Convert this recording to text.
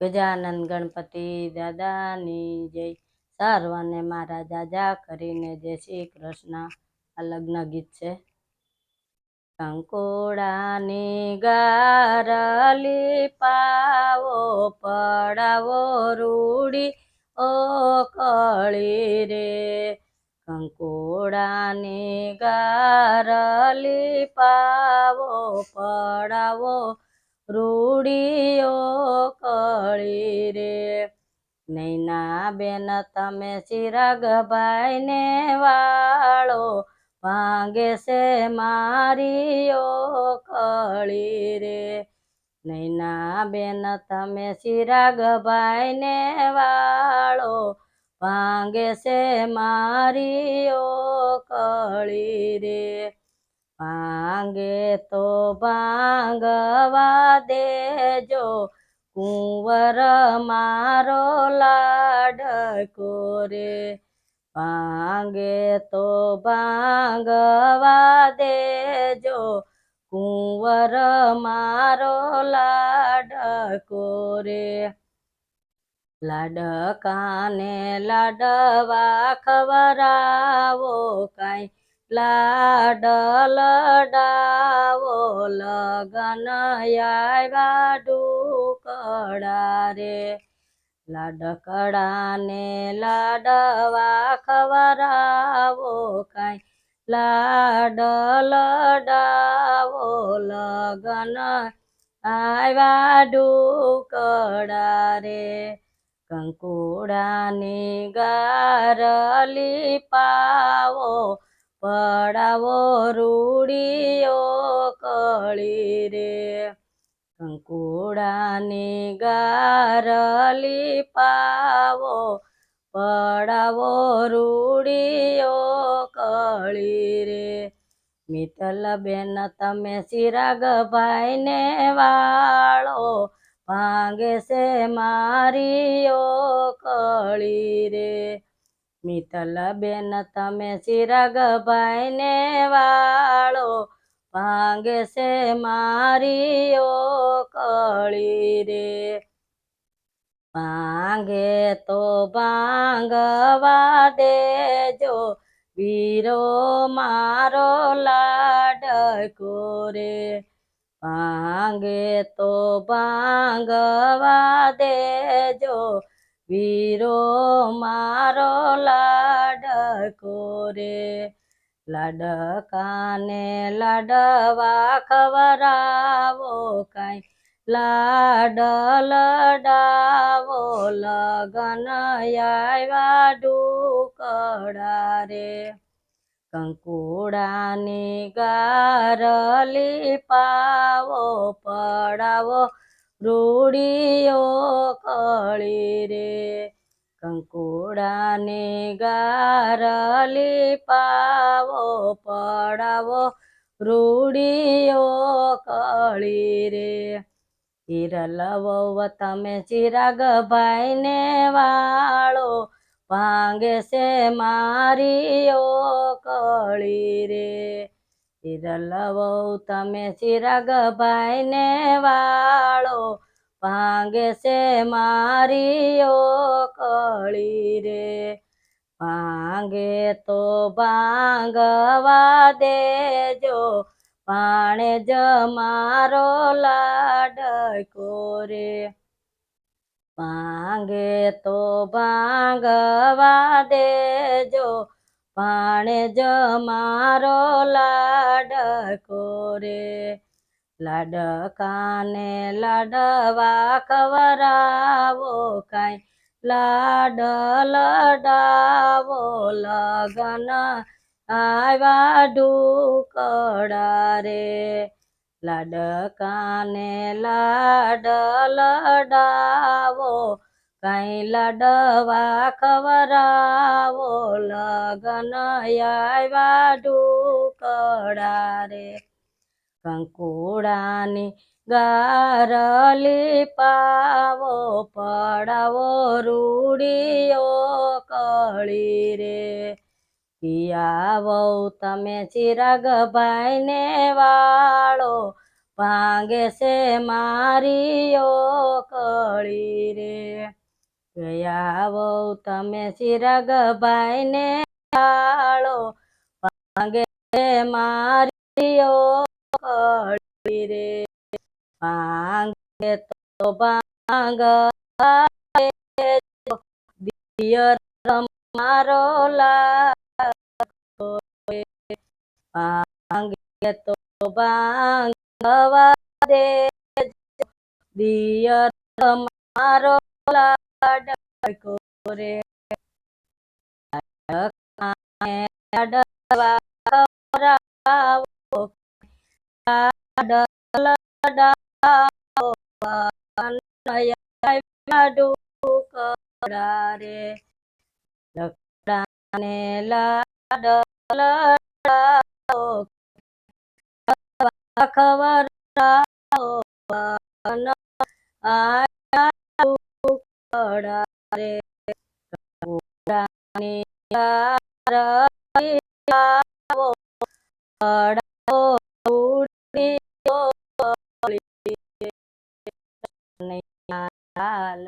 ગજાનંદ ગણપતિ દાદાની જય. સર્વને મારા જાજા કરીને જય શ્રી કૃષ્ણ. આ લગ્ન ગીત છે. કંકોડાની ગારલી પાવો પડાવો રૂડી. ઓ કળી રે. કંકોડાની ગારલી પાવો પડાવો રૂડીઓ કળી રે. નૈના બેન તમે ચિરાગ ભાઈને વાળો ભાંગે છે મારીઓ કળી રે. નૈના બેન તમે ચિરાગ ભાઈને વાળો ભાંગે છે મારીઓ કળી રે. ભાંગે તો ભાંગવા દેજો. કુંવર મારો લાડકો રે. ભાંગે તો ભાંગવા દેજો. કુંવર મારો લાડકો રે. લાડકાને લાડવા ખવરાવો કાંઈ લાડ ડાવો લગન આવ્યા ડુકડા રે. લાડકડાને લાડવા ખવરાવો કાંઈ. લાડલ ડાવો લગન આવ્યા ડુકડા રે. કંકુડાની ગારલી પાવો પડાવો રૂડીઓ કળી રે કંકુડાની ગારલી પાવો, પડાવો રૂડીઓ કળી રે મિતલ બેન તમે સિરાગ ભાઈને વાળો ભાંગે છે મારીઓ કળી રે મિતલ બેન તમે ચિરાગ ભાઈને વાળો ભાંગે છે મારીઓ કળી રે. ભાંગે તો ભાંગવા દેજો, વીરો મારો લાડકો રે. ભાંગે તો ભાંગવા દેજો વીરો મારો લાડકો રે. લાડકાને લાડવા ખવરાવો કાંઈ. લાડ લડાવો, લગન આવ્યા ડુકડા રે. કંકુડાની ગારલી પાવો, પડાવો રૂડીઓ કળી રે. કંકોડાને ગારલી પાવો પડાવો. રૂડીઓ કળી રે. હિરલ વહુ તમે ચિરાગ ભાઈને વાળો. ભાંગે છે મારીઓ કળી રે. હિરલ વહુ તમે ચિરાગ ભાઈને વાળો. ભાંગે છે મારીઓ કળી રે. ભાંગે તો ભાંગવા દેજો, પાણે જ મારો લાડકો રે. ભાંગે તો ભાંગવા દેજો, પાણે જ મારો લાડકો રે. લાડકાને લાડવા ખવરાવો કાંઈ? લાડ લડાવો, લગન આવ્યા ઢુકડા રે. લાડકાને લાડ લડાવો, કાંઈ લાડવા ખવરાવો લગન આવ્યા ઢુકડા રે. કંકુડાની ગારલી પાવો પડાવો, રૂડીઓ કળી રે. પિયાવો તમે ચિરાગભાઈને વાળો, ભાંગે છે મારીઓ કળી રે. ગયા આવો તમે ચિરાગભાઈને વાળો, ભાંગે ભાંગે મારી કળી રે ભાંગે તો ભાંગ દિયર મારો લાગો. ભાંગે તો ભાંગવા દે દિયર મારો લાડકો રે લાડવા ખવડાવો લાડલાડાવો લાડુ કડા રે લકડાને લાડ લડાવો ખવડાવો આયા રે ઉડાની લાવો લાલ